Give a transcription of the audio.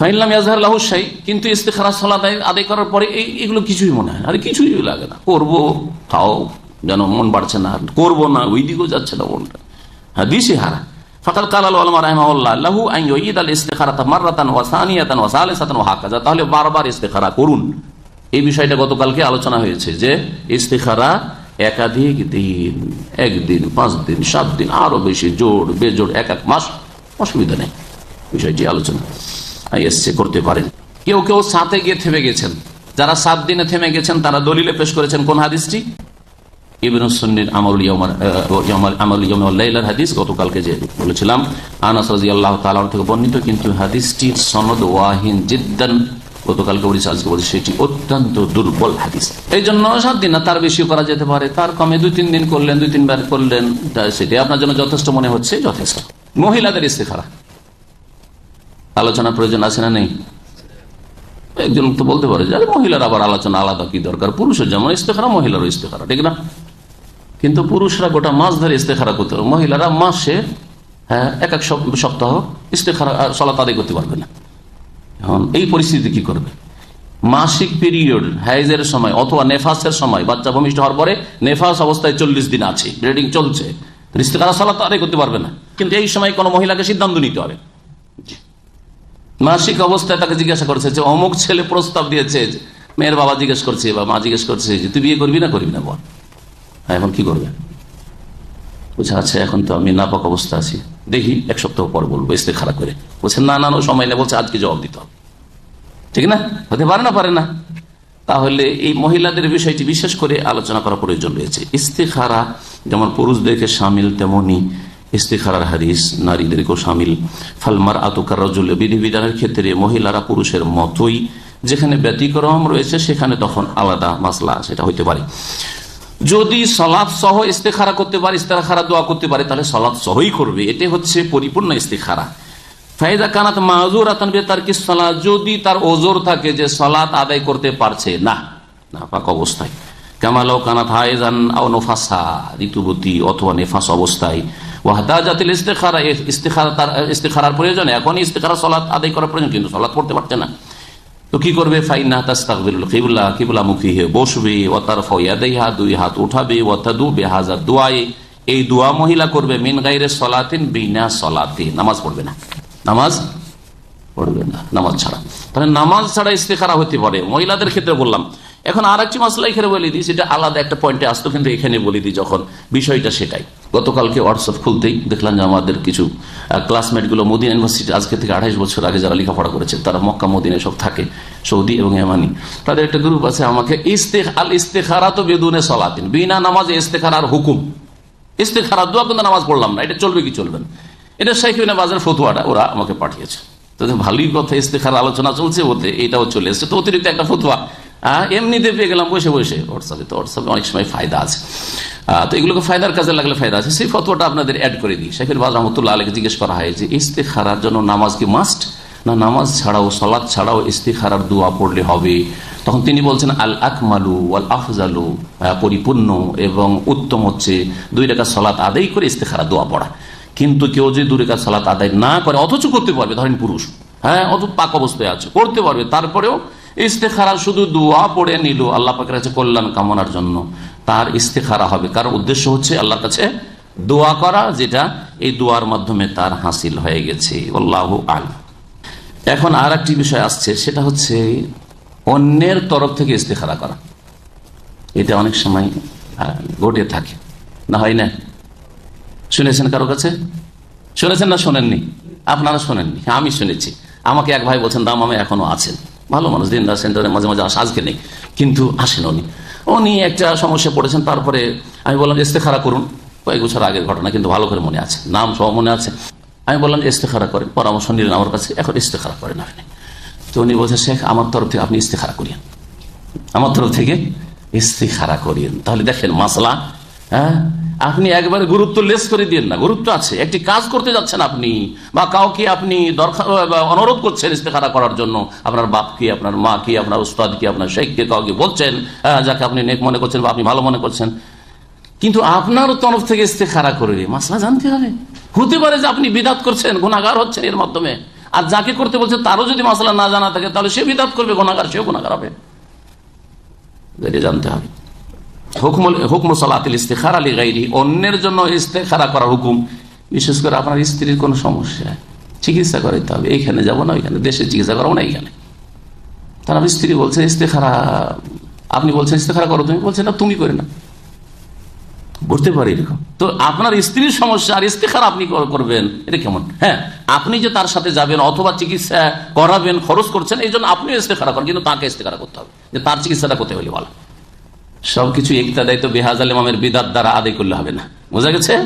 ফাইনলাম ইয়াজহার লাহুসাই কিন্তু ইস্তেখারা সলাদ আদায় করার পরে এই এগুলো কিছুই মনে হয় আরে কিছুই লাগে না। করব তাও যেন মন বাড়ছে না। করব না, ওই দিকেও যাচ্ছে না মনটা। হ্যাঁ দিশে হারা ফকাল কালাল আলমা রহমাউল্লাহ লাহু আইন ঈদ আল ইস্তেখারাতা মাররাতান ওয়া সানিয়াতান ওয়া সালিসাতান ওয়া হাকাজা। তাহলে বারবার ইস্তেখারা করুন। এই বিষয়টা গতকালকে আলোচনা হয়েছে যে, ইস্তেখারা একাধিক দিন, একদিন পাঁচ দিন সাত দিন আরও বেশি, জোর, বেজোড়, এক এক মাস অসুবিধা নেই। বিষয়টি আলোচনা। এসছে করতে পারেন। কেউ কেউ সাথে গিয়ে থেমে গেছেন। যারা সাত দিনে থেমে গেছেন, তারা দলিলে পেশ করেছেন কোন হাদিসটি? হাদিস গতকালকে বলেছিলাম। থেকে বর্ণিত কিন্তু সনদ ওয়াহিন জিদ্দান গতকালকে সেটি অত্যন্ত দুর্বল হাদিস। এই জন্য সাত দিন তার বেশি করা যেতে পারে। তার কমে দুই তিন দিন করলেন, দুই তিনবার করলেন সেটি আপনার জন্য যথেষ্ট মনে হচ্ছে, যথেষ্ট। মহিলাদের ইস্তেখারা। আলোচনা প্রয়োজন আছে না নেই? একজন তো বলতে পারে যে মহিলার আবার আলোচনা আলাদা, কি দরকার? পুরুষের যেমন ইস্তেখারা, মহিলারও ইস্তেখারা, ঠিক না? কিন্তু পুরুষরা গোটা মাস ধরে ইস্তেখারা করতে পারে মহিলারা মাসে হ্যাঁ এক এক সপ্তাহ ইস্তেখারা সলাত আদায় করতে পারবে না। এখন এই পরিস্থিতি কি করবে? মাসিক পিরিয়ড, হাইজের সময় অথবা নেফাসের সময়, বাচ্চা ভূমিষ্ঠ হওয়ার পরে নেফাস অবস্থায় চল্লিশ দিন আছে, ব্রিডিং চলছে। ইস্তেখারা সলাত আদায় করতে পারবে না। কিন্তু এই সময় কোনো মহিলাকে সিদ্ধান্ত নিতে হবে। মাসিক অবস্থায় তাকে জিজ্ঞাসা করছে যে, অমুক ছেলে প্রস্তাব দিয়েছে মেয়ের বাবা জিজ্ঞেস করছে, বা মা জিজ্ঞেস করছে যে, তুই বিয়ে করবি না করবি না বল। হ্যাঁ এখন কি করবে? বলছে আচ্ছা এখন তো আমি নাপাক অবস্থা আছি। দেখি, এক সপ্তাহ পর বলব ইস্তে খারাপ করে। বলছে না না, সময় নেই। বলছে, আজকে জবাব দিতে হবে। ঠিক না? হতে পারে না পারে না। তাহলে এই মহিলাদের বিষয়টি বিশেষ করে আলোচনা করা প্রয়োজন রয়েছে। ইস্তেখারা, যেমন পুরুষদেরকে সামিল তেমনি ইস্তেখারার হাদিস নারীদেরকেও সামিল। ফালমার আতুকার রজুল্লে বিধিবিধানের ক্ষেত্রে মহিলারা পুরুষের মতোই। যেখানে ব্যতিক্রম রয়েছে, সেখানে তখন আলাদা মাসলা সেটা হইতে পারে। যদি সলাদ সহ ইস্তেখারা করতে পারে, ইস্তেখারা দোয়া করতে পারে, তাহলে সলাদ সহই করবে। এটি হচ্ছে পরিপূর্ণ ইস্তেখারা। ফাইদা কানাত মাজুর আতন তার কি সলাদ যদি তার ওজোর থাকে যে সলাৎ আদায় করতে পারছে, না না পাক অবস্থায়। কামালাও কানাত হায়জান নোফাসা, ঋতুবতী অথবা নেফাস অবস্থায়। ওয়াহতাজাতিল ইস্তেখারা ইস্তেখারা তার ইস্তেখারার প্রয়োজন। এখন ইস্তেখারা সলাৎ আদায় করার প্রয়োজন, কিন্তু সলাৎ পড়তে পারছে না। তো কি করবে? ফাইনা তাস্তাকবিরুল কিবলা কিবলা মুখী হয়ে বসবে। ও তার ফয়াদেহা দুই হাত উঠাবে। ও তাদু বেহাজা দোয়ায়ে এই দোয়া মহিলা করবে মিন গাইরে সলাতিন বিনা সলাতে। নামাজ পড়বে না। নামাজ পড়বে না। নামাজ ছাড়া। তাহলে নামাজ ছাড়া ইস্তেখারা হতে পারে। মহিলাদের ক্ষেত্রে বললাম। এখন আর একটি মাসলা এখানে বলে দিই, সেটা আলাদা একটা পয়েন্টে আসতো, কিন্তু এখানে বলে দিই যখন। বিষয়টা সেটাই। গতকালকে হোয়াটসঅ্যাপ খুলতেই দেখলাম যে আমাদের কিছু ক্লাসমেটগুলো মোদিন ইউনিভার্সিটি আজকে থেকে আঠাইশ বছর আগে যারা লেখাপড়া করেছে, তারা মক্কা মদিনে সব থাকে, সৌদি এবং এমানি তাদের একটা গ্রুপ আছে, আমাকে ইস্তেখ, আল ইস্তেখারা তো বেদুনে সলাতিন, বিনা নামাজে ইস্তেখারার হুকুম। ইস্তেখারা দোয়া কিন্তু নামাজ পড়লাম না, এটা চলবে কি চলবে না। এটা শাইখিনা বাজার ফতুয়াটা, ওরা আমাকে পাঠিয়েছে। তো ভালোই কথা ইস্তেখার আলোচনা চলছে ওতে এটাও চলে এসছে। তো অতিরিক্ত একটা ফতুয়া এমনিতে পেয়ে গেলাম, বসে বসে। হোয়াটসঅ্যাপে তো হোয়াটসঅ্যাপে অনেক সময় ফায়দা আছে। তো এগুলোকে ফায়দার কাজে লাগলে ফায়দা আছে। সেই ফতোয়াটা আপনাদের অ্যাড করে দিই। শেখের বাজ রহমতুল্লাহ আলীকে জিজ্ঞেস করা হয় যে ইস্তে খারার জন্য নামাজ কি মাস্ট না, নামাজ ছাড়াও সলাদ ছাড়াও ইস্তে খারার দোয়া পড়লে হবে? তখন তিনি বলছেন আল আকমালু আল আফজালু পরিপূর্ণ এবং উত্তম হচ্ছে দুই রেখা সলাৎ আদায় করে ইস্তে খারা দোয়া পড়া। কিন্তু কেউ যদি দুই রেখা সলাৎ আদায় না করে, অথচ করতে পারবে। ধরেন পুরুষ। হ্যাঁ অত পাক অবস্থায় আছে। করতে পারবে। তারপরেও ইস্তেখারা শুধু দোয়া পড়ে নিল, আল্লাহ পাকের কাছে কল্যাণ কামনার জন্য। তার ইস্তেখারা হবে। কারণ উদ্দেশ্য হচ্ছে আল্লাহর কাছে দোয়া করা, যেটা এই দোয়ার মাধ্যমে তার হাসিল হয়ে গেছে। আল্লাহ আল এখন আর একটি বিষয় আসছে, সেটা হচ্ছে অন্যের তরফ থেকে ইস্তেখারা করা। এটা অনেক সময় ঘটে থাকে। না হয় না? শুনেছেন কারও কাছে? শুনেছেন না শোনেননি? আপনারা শোনেননি? আমি শুনেছি। আমাকে এক ভাই বলছেন, দাম আমি এখনও আছেন। ভালো মানুষ দিনদার সেন্টারে মাঝে মাঝে আসে, আজকে নেই। কিন্তু আসেন উনি। উনি একটা সমস্যা পড়েছেন, তারপরে আমি বললাম, ইস্তেখারা করুন। কয়েক বছর আগের ঘটনা, কিন্তু ভালো করে মনে আছে। নাম সব মনে আছে। আমি বললাম, ইস্তেখারা করেন, পরামর্শ নিলেন আমার কাছে, এখন ইস্তেখারা করেন আপনি। তো উনি বলছেন শেখ, আমার তরফ থেকে আপনি ইস্তেখারা করিয়েন। আমার তরফ থেকে, ইস্তেখারা করিয়েন। তাহলে দেখেন, মাসলা হ্যাঁ? আপনি একবারে গুরুত্ব লেস করে দিন না। গুরুত্ব আছে। একটি কাজ করতে যাচ্ছেন আপনি বা কাউকে আপনি দরকার অনুরোধ করছেন ইস্তেখারা করার জন্য। আপনার বাপকে, আপনার মা কি আপনার উস্তাদকে, আপনার শেখকে কাউকে বলছেন যাকে আপনি নেক মনে করছেন বা আপনি ভালো মনে করছেন। কিন্তু আপনার তরফ থেকে ইস্তেখারা করে মাসলা জানতে হবে। হতে পারে যে আপনি বিদাত করছেন গুণাগার হচ্ছেন এর মাধ্যমে। আর যাকে করতে বলছে তারও যদি মশলা না জানা থাকে, তাহলে সে বিদাত করবে গুণাগার সেও গোনাগার হবে। জানতে হবে। হুকম সালাতিল ইস্তেখার আলী গাইরি অন্যের জন্য ইস্তেখারা করার হুকুম। বিশেষ করে আপনার স্ত্রীর কোনো সমস্যা, চিকিৎসা করাইতে হবে। এইখানে যাব না, ওইখানে দেশে চিকিৎসা করাবো না, এইখানে। তার স্ত্রী বলছে, ইস্তেখারা, আপনি বলছেন, ইস্তেখারা করো তুমি? বলছে, না, তুমি করে না বুঝতে পারি এরকম। তো আপনার স্ত্রীর সমস্যা আর ইস্তেখার আপনি করবেন, এটা কেমন? হ্যাঁ আপনি যে তার সাথে যাবেন অথবা চিকিৎসা করাবেন, খরচ করছেন, এই জন্য আপনিও ইস্তেখারা করেন, কিন্তু তাকে ইস্তেখারা করতে হবে। যে তার চিকিৎসাটা করতে হলে ভালো। সবকিছু একটা দায়িত্ব বেহাজ আলমামের বিদাত দ্বারা আদায় করলে হবে না। বোঝা গেছে?